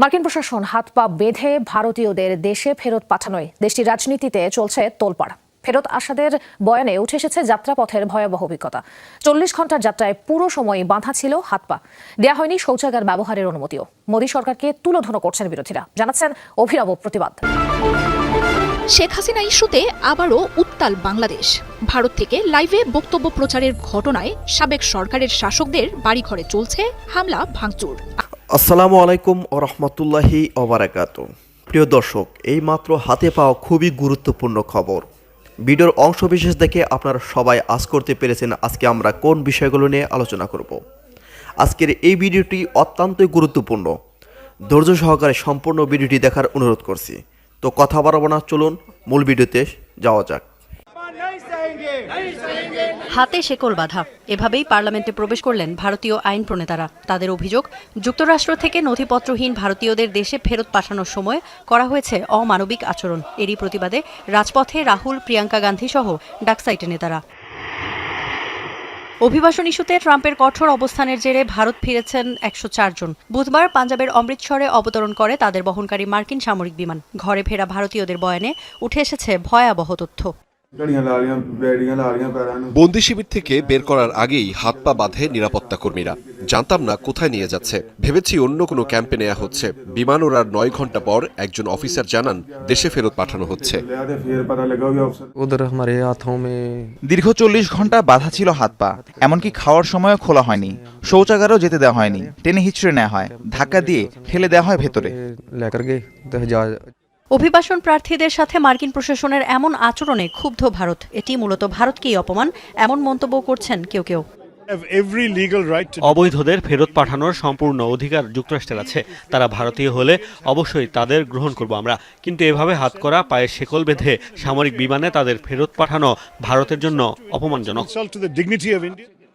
মার্কিন প্রশাসন হাত পা বেঁধে ভারতীয়দের দেশে ফেরত পাঠানোয় দেশটির রাজনীতিতে চলছে তোলপাড়। ফেরত আসাদের বয়ানে উঠে এসেছে যাত্রাপথের ভয়াবহ অভিজ্ঞতা। চল্লিশ ঘণ্টার যাত্রায় পুরো সময় বাঁধা ছিল হাত পা। দেয়া হয়নি শৌচাগার ব্যবহারের অনুমতিও। মোদী সরকারকে তুলোধনো করছেন বিরোধীরা। জানাচ্ছেন অভিনব প্রতিবাদ। শেখ হাসিনা ইস্যুতে আবারও উত্তাল বাংলাদেশ। ভারত থেকে লাইভে বক্তব্য প্রচারের ঘটনায় সাবেক সরকারের শাসকদের বাড়িঘরে চলছে হামলা, ভাঙচুর। আসসালামু আলাইকুম ও রহমতুল্লাহি ওবারাকাত প্রিয় দর্শক এই মাত্র হাতে পাওয়া খুবই গুরুত্বপূর্ণ খবর। ভিডিওর অংশবিশেষ দেখে আপনারা সবাই আজ করতে পেরেছেন আজকে আমরা কোন বিষয়গুলো নিয়ে আলোচনা করব। আজকের এই ভিডিওটি অত্যন্তই গুরুত্বপূর্ণ। ধৈর্য সহকারে সম্পূর্ণ ভিডিওটি দেখার অনুরোধ করছি। তো কথা বাড়াবো না, চলুন মূল ভিডিওতে যাওয়া যাক। হাতে শেকল বাধা। এভাবেই পার্লামেন্টে প্রবেশ করলেন ভারতীয় আইন প্রণেতারা। তাদের অভিযোগ, যুক্তরাষ্ট্র থেকে নথিপত্রহীন ভারতীয়দের দেশে ফেরত পাঠানোর সময় করা হয়েছে অমানবিক আচরণ। এরই প্রতিবাদে রাজপথে রাহুল, প্রিয়াঙ্কা গান্ধী সহ ডাকসাইটে নেতারা। অভিবাসন ইস্যুতে ট্রাম্পের কঠোর অবস্থানের জেরে ভারত ফিরেছেন একশো জন। বুধবার পাঞ্জাবের অমৃতসরে অবতরণ করে তাদের বহনকারী মার্কিন সামরিক বিমান। ঘরে ফেরা ভারতীয়দের বয়ানে উঠে এসেছে ভয়াবহ তথ্য। বন্দি শিবির থেকে বের করার আগেই হাত পা বাঁধে নিরাপত্তা কর্মীরা। জানতাম না কোথায় নিয়ে যাচ্ছে। ভেবেছি অন্য কোনো ক্যাম্পে নেওয়া হচ্ছে। বিমান ওড়ার নয় ঘণ্টা পর একজন অফিসার জানান দেশে ফেরত পাঠানো হচ্ছে। দীর্ঘ চল্লিশ ঘণ্টা বাধা ছিল হাত পা। এমনকি খাওয়ার সময়ও খোলা হয়নি। শৌচাগারও যেতে দেওয়া হয়নি। টেনে হিচড়ে নেওয়া হয়। ধাক্কা দিয়ে ফেলে দেওয়া হয় ভেতরে। অভিবাসন প্রার্থীদের সাথে মার্কিন প্রশাসনের এমন আচরণে ক্ষুব্ধ ভারত। এটি মূলত ভারতকেই অপমান এমন মন্তব্য করছেন কেউ কেউ। অবৈধদের ফেরত পাঠানোর সম্পূর্ণ অধিকার যুক্তরাষ্ট্রের আছে। তারা ভারতীয় হলে অবশ্যই তাদের গ্রহণ করব আমরা। কিন্তু এভাবে হাত করা পায়ে শেকল বেঁধে সামরিক বিমানে তাদের ফেরত পাঠানো ভারতের জন্য অপমানজনক।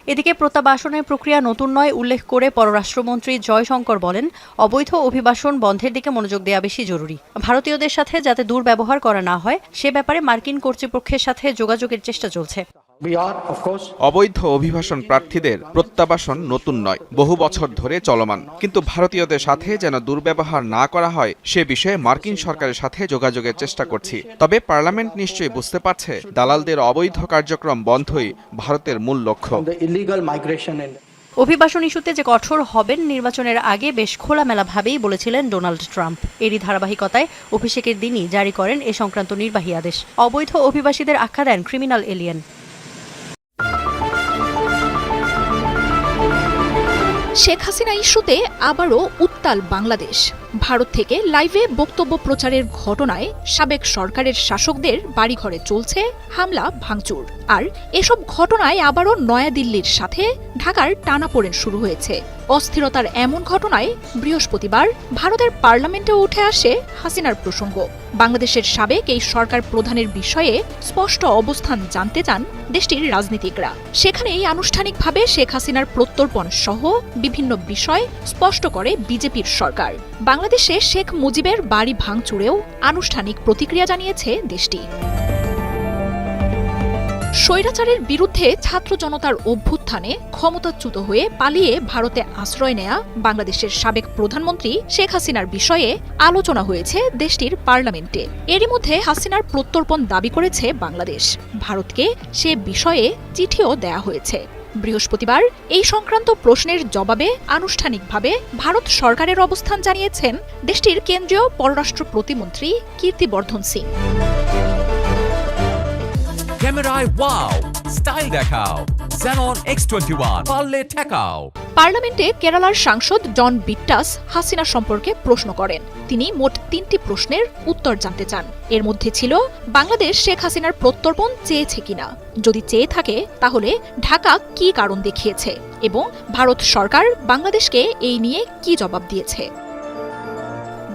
এদিকে প্রত্যাবাসনের প্রক্রিয়া নতুন নয়, উল্লেখ করে পররাষ্ট্রমন্ত্রী জয়শঙ্কর বলেন, অবৈধ অভিবাসন বন্ধের দিকে মনোযোগ দেওয়া বেশি জরুরি। ভারতীয়দের সাথে যাতে দুর্ব্যবহার করা না হয়, সে ব্যাপারে মার্কিন কর্তৃপক্ষের সাথে যোগাযোগের চেষ্টা চলছে। অবৈধ অভিবাসন প্রার্থীদের প্রত্যাবাসন নতুন নয়। বহু বছর ধরে চলমান। কিন্তু ভারতীয়দের সাথে যেন দুর্ব্যবহার না করা হয় সে বিষয়ে মার্কিন সরকারের সাথে যোগাযোগের চেষ্টা করছি। তবে পার্লামেন্ট নিশ্চয়ই বুঝতে পারছে দালালদের অবৈধ কার্যক্রম বন্ধই ভারতের মূল লক্ষ্য। অভিবাসন ইস্যুতে যে কঠোর হবেন নির্বাচনের আগে বেশ খোলামেলাভাবেই বলেছিলেন ডোনাল্ড ট্রাম্প। এরই ধারাবাহিকতায় অভিষেকের দিনই জারি করেন এ সংক্রান্ত নির্বাহী আদেশ। অবৈধ অভিবাসীদের আখ্যা দেন ক্রিমিনাল এলিয়েন। শেখ হাসিনা ইস্যুতে আবারও উত্তাল বাংলাদেশ। ভারত থেকে লাইভে বক্তব্য প্রচারের ঘটনায় সাবেক সরকারের শাসকদের বাড়িঘরে চলছে হামলা, ভাঙচুর। আর এসব ঘটনায় আবারও নয়াদিল্লির সাথে ঢাকার টানাপোড়েন শুরু হয়েছে। অস্থিরতার এমন ঘটনায় বৃহস্পতিবার ভারতের পার্লামেন্টে উঠে আসে হাসিনার প্রসঙ্গ। বাংলাদেশের সাবেক এই সরকার প্রধানের বিষয়ে স্পষ্ট অবস্থান জানতে চান দেশটির রাজনীতিকরা। সেখানেই আনুষ্ঠানিকভাবে শেখ হাসিনার প্রত্যর্পণ সহ বিভিন্ন বিষয় স্পষ্ট করে বিজেপির সরকার। বাংলাদেশে শেখ মুজিবের বাড়ি ভাঙচুরেও আনুষ্ঠানিক প্রতিক্রিয়া জানিয়েছে দেশটি। স্বৈরাচারের বিরুদ্ধে ছাত্র জনতার অভ্যুত্থানে ক্ষমতাচ্যুত হয়ে পালিয়ে ভারতে আশ্রয় নেয়া বাংলাদেশের সাবেক প্রধানমন্ত্রী শেখ হাসিনার বিষয়ে আলোচনা হয়েছে দেশটির পার্লামেন্টে। এরই মধ্যে হাসিনার প্রত্যর্পণ দাবি করেছে বাংলাদেশ। ভারতকে সে বিষয়ে চিঠিও দেয়া হয়েছে। বৃহস্পতিবার এই সংক্রান্ত প্রশ্নের জবাবে আনুষ্ঠানিকভাবে ভারত সরকারের অবস্থান জানিয়েছেন দেশটির কেন্দ্রীয় পররাষ্ট্র প্রতিমন্ত্রী কীর্তিবর্ধন সিং। ক্যামেরায়, ওয়াও, স্টাইল দেখাও। Xenon X21 পারলে ঠেকাও পার্লামেন্টে কেরালার সাংসদ ডন বিট্টাস হাসিনা সম্পর্কে প্রশ্ন করেন। তিনি মোট তিনটি প্রশ্নের উত্তর জানতে চান। এর মধ্যে ছিল, বাংলাদেশ শেখ হাসিনার প্রত্যর্পণ চেয়েছে কিনা? যদি চেয়ে থাকে, তাহলে ঢাকা কি কারণ দেখিয়েছে? এবং ভারত সরকার বাংলাদেশকে এই নিয়ে কি জবাব দিয়েছে?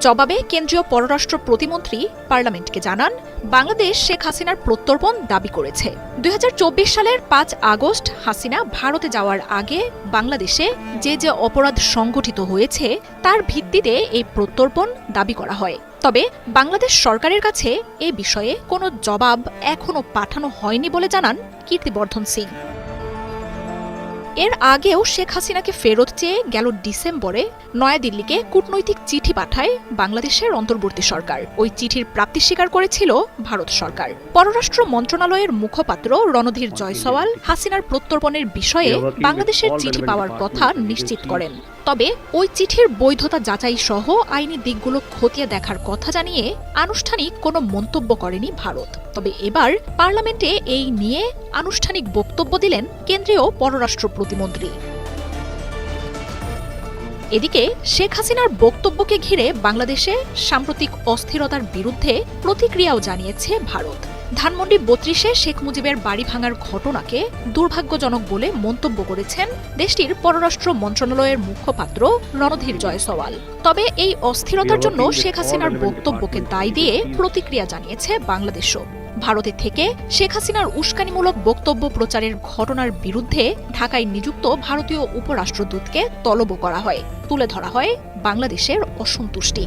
জবাবে কেন্দ্রীয় পররাষ্ট্র প্রতিমন্ত্রী পার্লামেন্টকে জানান, বাংলাদেশ শেখ হাসিনার প্রত্যর্পণ দাবি করেছে। দুই হাজার চব্বিশ সালের পাঁচ আগস্ট হাসিনা ভারতে যাওয়ার আগে বাংলাদেশে যে যে অপরাধ সংগঠিত হয়েছে, তার ভিত্তিতে এই প্রত্যর্পণ দাবি করা হয়। তবে বাংলাদেশ সরকারের কাছে এ বিষয়ে কোনো জবাব এখনও পাঠানো হয়নি বলে জানান কীর্তিবর্ধন সিং। এর আগেও শেখ হাসিনাকে ফেরত চেয়ে গেল ডিসেম্বরে নয়াদিল্লিকে কূটনৈতিক চিঠি পাঠায় বাংলাদেশের অন্তর্বর্তী সরকার। ওই চিঠির প্রাপ্তি স্বীকার করেছিল ভারত সরকার। পররাষ্ট্র মন্ত্রণালয়ের মুখপাত্র রণধীর জয়সওয়াল হাসিনার প্রত্যর্পণের বিষয়ে বাংলাদেশের চিঠি পাওয়ার কথা নিশ্চিত করেন। তবে ওই চিঠির বৈধতা যাচাই সহ আইনি দিকগুলো খতিয়ে দেখার কথা জানিয়ে আনুষ্ঠানিক কোনো মন্তব্য করেনি ভারত। তবে এবার পার্লামেন্টে এই নিয়ে আনুষ্ঠানিক বক্তব্য দিলেন কেন্দ্রীয় পররাষ্ট্র প্রতিমন্ত্রী। এদিকে শেখ হাসিনার বক্তব্যকে ঘিরে বাংলাদেশে সাম্প্রতিক অস্থিরতার বিরুদ্ধে প্রতিক্রিয়াও জানিয়েছে ভারত। ধানমন্ডি বত্রিশে শেখ মুজিবের বাড়ি ভাঙার ঘটনাকে দুর্ভাগ্যজনক বলে মন্তব্য করেছেন দেশটির পররাষ্ট্র মন্ত্রণালয়ের মুখপাত্র রণধীর জয়সওয়াল। তবে এই অস্থিরতার জন্য শেখ হাসিনার বক্তব্যকে দায় দিয়ে প্রতিক্রিয়া জানিয়েছে বাংলাদেশও। ভারতে থেকে শেখ হাসিনার উস্কানিমূলক বক্তব্য প্রচারের ঘটনার বিরুদ্ধে ঢাকায় নিযুক্ত ভারতীয় উপরাষ্ট্রদূতকে তলব করা হয়। তুলে ধরা হয় বাংলাদেশের অসন্তুষ্টি।